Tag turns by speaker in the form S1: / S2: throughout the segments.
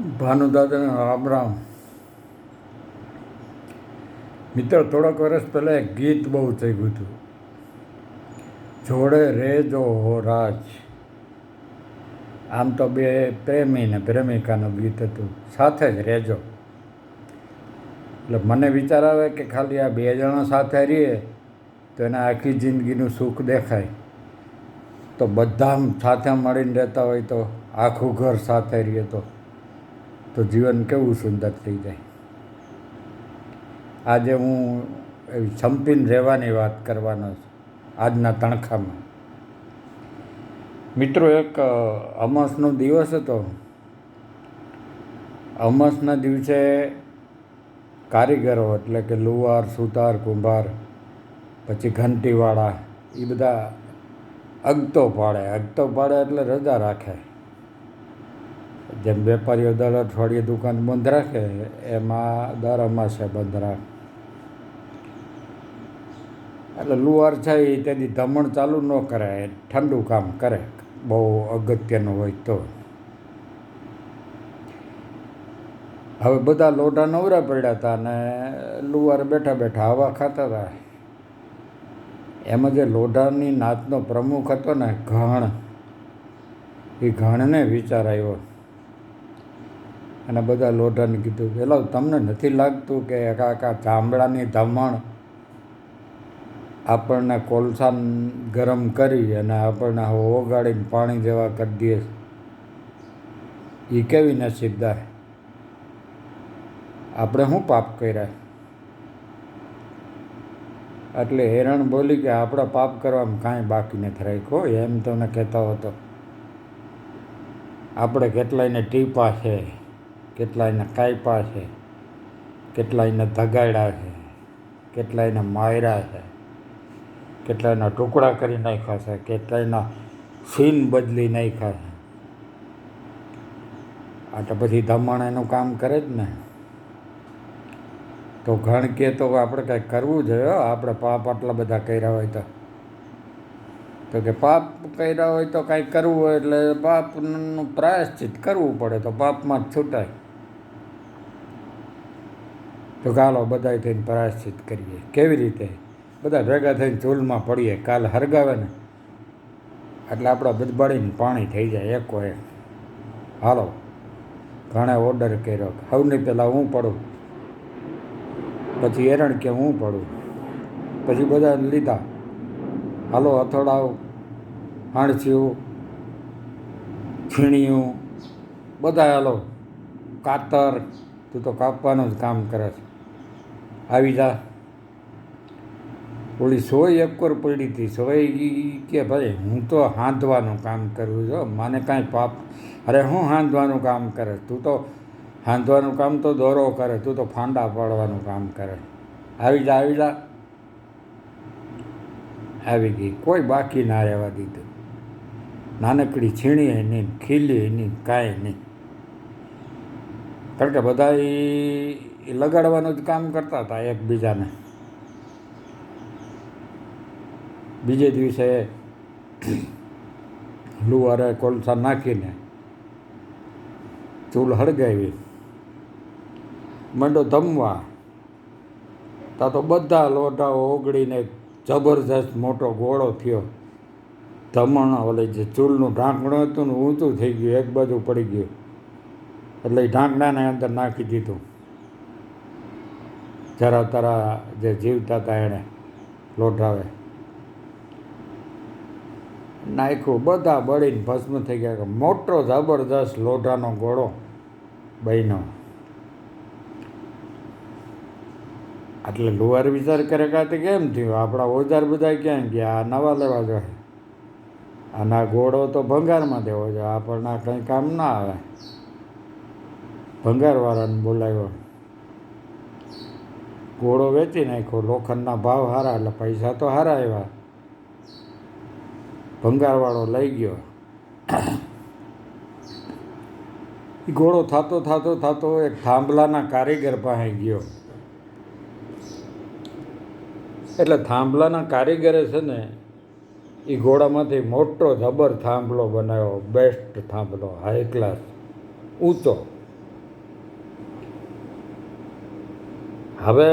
S1: ભાનુદાદાને રામ રામ મિત્ર, થોડાક વર્ષ પહેલાં એક ગીત બહુ થઈ ગયું હતું. જોડે રેજો હો રાજ. આમ તો બે પ્રેમી ને પ્રેમિકાનું ગીત હતું. સાથે જ રહેજો એટલે મને વિચાર આવે કે ખાલી આ બે જણા સાથે રહીએ તો એને આખી જિંદગીનું સુખ દેખાય. તો બધા સાથે મળીને રહેતા હોય તો આખું ઘર સાથે રહીએ તો. તો જીવન કેવું સુંદર થઈ જાય. આજે હું એવી સંપીને રહેવાની વાત કરવાનો છું, આજના તણખામાં. મિત્રો, એક અમાસનો દિવસ હતો. અમાસના દિવસે કારીગરો એટલે કે લુવાર, સુતાર, કુંભાર, પછી ઘંટીવાળા એ બધા અગતો પાડે. અગતો પાડે એટલે રજા રાખે. જેમ વેપારીઓ દર અઠવાડિયે દુકાન બંધ રાખે, એમાં દર અમાસે બંધ રાખે. એટલે લુવાર છે એ તેની ધમણ ચાલુ ન કરે, ઠંડુ કામ કરે, બહુ અગત્યનું હોય તો. હવે બધા લોઢા નવરા પડ્યા હતા અને લુવાર બેઠા બેઠા હવા ખાતા હતા એમાં જે લોઢાની નાતનો પ્રમુખ હતો ને ઘણ. એ ઘણને વિચાર આવ્યો. અને બધા લોઢાને કીધું પેલો તમને નથી લાગતું કે કાકા ચામડાની ધમણ આપણને કોલસાન ગરમ કરી અને આપણને ઓગાળીને પાણી જેવા કરી દઈએ એ કેવી નસીબદાર આપણે શું પાપ કર્યા? એટલે હેરણ બોલી કે, આપણે પાપ કરવામાં કાંઈ બાકી નથી રાખ્યો. એમ તમને કહેતો હતો. આપણે કેટલાયને ટીપા છે? કેટલાયને કાયપા છે, કેટલાયને ધગાડ્યા છે, કેટલાયને માર્યા છે, કેટલાયના ટુકડા કરી નાખ્યા છે, કેટલાયના સીન બદલી નાખ્યા છે. આ તો પછી દમણ એનું કામ કરે જ ને. તો ઘણ કે તો આપણે કાંઈક કરવું જોઈએ આપણે પાપ આટલા બધા કર્યા હોય તો. તો કે પાપ કર્યા હોય તો કાંઈ કરવું હોય એટલે પાપનું પ્રાયશ્ચિત કરવું પડે તો પાપમાં જ છૂટાય. તો ચાલો બધા થઈને પ્રાયશ્ચિત કરીએ. કેવી રીતે? બધા ભેગા થઈને ચૂલમાં પડીએ, કાલ હરગાવે ને. એટલે આપણા બદબાડીને પાણી થઈ જાય એકો એક. હાલો, ઘણા ઓર્ડર કર્યો હવની પહેલાં હું પડું? પછી એરણ કે હું પડું? પછી બધા લીધા. હાલો હથોડાવ હાણસ્યું છીણિયું. બધા હાલો, કાતર, તું તો કાપવાનું જ કામ કરે છે. આવી જા. ઓલી સોય એકવાર પડી હતી. સોય કે ભાઈ, હું તો હાંધવાનું કામ કરું છું મને કાંઈ પાપ. અરે હું હાંધવાનું કામ કરે? તું તો હાંધવાનું કામ તો દોરો કરે. તું તો ફાંડા પાડવાનું કામ કરે. આવી જા આવી જા. આવી ગઈ. કોઈ બાકી ના રહેવા દીધું. નાનકડી છીણી નહીં, ખીલી નહીં, કાંઈ નહીં. કારણ કે બધા એ લગાડવાનું જ કામ કરતા હતા એકબીજાને. બીજે દિવસે લુવારે કોલસા નાખીને ચૂલ હળગાવી. મંડો ધમવા. તા તો બધા લોટાઓ ઓગળીને જબરજસ્ત મોટો ગોળો થયો. ધમણ ઓલે જે ચૂલનું ઢાંકણું હતું ને ઊંચું થઈ ગયું, એક બાજુ પડી ગયું. એટલે એ ઢાંકણાને અંદર નાખી દીધું. જરા તરા જે જીવતા હતા એણે લોઢાવે. નાખ્યું બધા બળીને ભસ્મ થઈ ગયા કે મોટો જબરદસ્ત લોઢાનો ગોળો બહેનો એટલે લુવાર વિચાર કરે કે કેમ થયું? આપણા ઓજાર બધા ક્યાં ગયા? આ નવા લેવા જોઈએ. આના ઘોડો તો ભંગારમાં દેવો જોઈએ. આપણને કંઈ કામ ના આવે. ભંગારવાળાને બોલાવ્યો. ઘોડો વેચી નાખ્યો. લોખંડના ભાવ સારા એટલે પૈસા તો સારા આવ્યા. ભંગારવાળો લઈ ગયો. ઘોડો થતો થતો થતો એક થાંભલાના કારીગર પાસે ગયો. એટલે થાંભલાના કારીગરે છે ને એ ઘોડામાંથી મોટો જબર થાંભલો બનાવ્યો. બેસ્ટ થાંભલો હાઈ ક્લાસ ઊંચો. હવે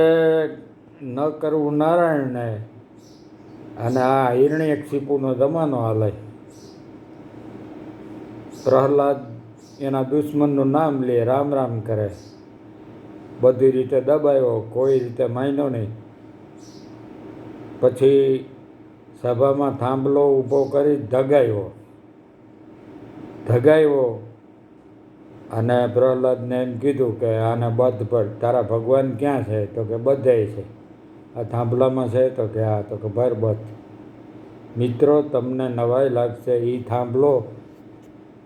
S1: ન કરવું નારાયણને અને આ હિરણ્યક સીપુનો જમાનો હાલે. પ્રહલાદ એના દુશ્મનનું નામ લે, રામ રામ કરે. બધી રીતે દબાયો, કોઈ રીતે માન્યો નહીં. પછી સભામાં થાંભલો ઊભો કરી ધગાવ્યો ધગાવ્યો અને પ્રહલાદને એમ કીધું કે આને બધ પર તારા ભગવાન ક્યાં છે? તો કે બધાય છે. આ થાંભલામાં છે તો કે આ, તો કે ભર બધ મિત્રો, તમને નવાઈ લાગશે એ થાંભલો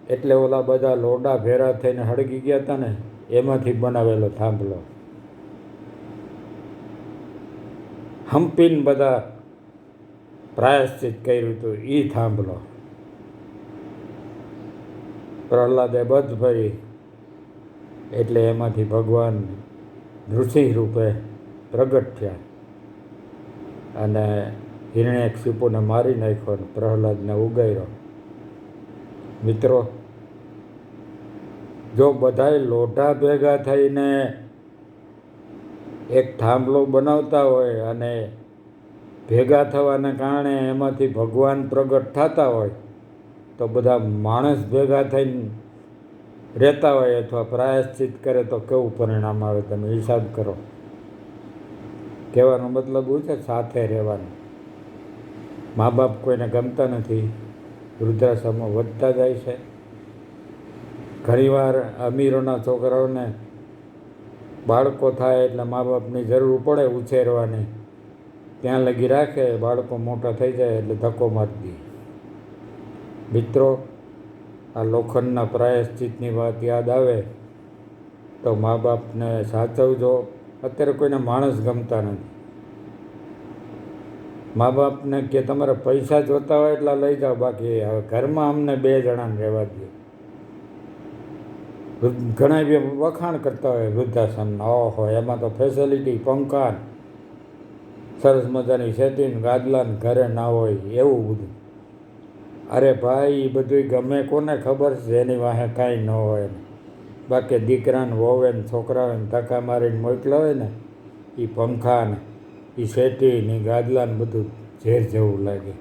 S1: એટલે ઓલા બધા લોડા ભેરા થઈને હળગી ગયા હતા ને, એમાંથી બનાવેલો થાંભલો. હંપીને બધા પ્રાયશ્ચિત કર્યું હતું એ થાંભલો. પ્રહલાદે બધ ભરી એટલે એમાંથી ભગવાન નૃસિંહ રૂપે પ્રગટ થયા. અને હિરણ્યક્ષિપુને મારી નાખ્યો અને પ્રહલાદને ઉગાર્યો મિત્રો, જો બધાય લોઢા ભેગા થઈને એક થાંભલો બનાવતા હોય અને ભેગા થવાને કારણે એમાંથી ભગવાન પ્રગટ થતા હોય, તો બધા માણસ ભેગા થઈને રહેતા હોય અથવા પ્રાયશ્ચિત કરે તો કેવું પરિણામ આવે તમે હિસાબ કરો. કહેવાનો મતલબ એવું છે સાથે રહેવાનું. મા બાપ કોઈને ગમતા નથી વૃદ્ધાશ્રમો વધતા જાય છે. ઘણીવાર અમીરોના છોકરાઓને બાળકો થાય એટલે મા બાપની જરૂર પડે ઉછેરવાની. ત્યાં લગી રાખે, બાળકો મોટા થઈ જાય એટલે ધક્કો મારી દે. મિત્રો આ લોખંડના પ્રાયશ્ચિતની વાત યાદ આવે તો મા બાપને સાચવજો. અત્યારે કોઈને માણસ ગમતા નથી. મા બાપને કે તમારે પૈસા જોતા હોય એટલા લઈ જાઓ, બાકી હવે ઘરમાં અમને બે જણાને રહેવા દો ઘણા બી વખાણ કરતા હોય વૃદ્ધાશ્રમના. ઓહો, એમાં તો ફેસિલિટી પંખા, સરસ મજાની સેટિંગ ગાદલાન, ઘરે ના હોય એવું બધું. અરે ભાઈ એ બધું ગમે, કોને ખબર છે? એની વાહે કાંઈ ન હોય બાકી દીકરાને વહુએ ને છોકરાઓને ધક્કા મારીને મોકલા હોય ને એ પંખા ને એ સેટી ને ગાદલા ને બધું ઝેર જેવું લાગે.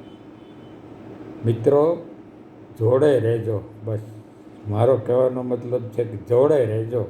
S1: મિત્રો, જોડે રહેજો, બસ. મારો કહેવાનો મતલબ છે કે જોડે રહેજો.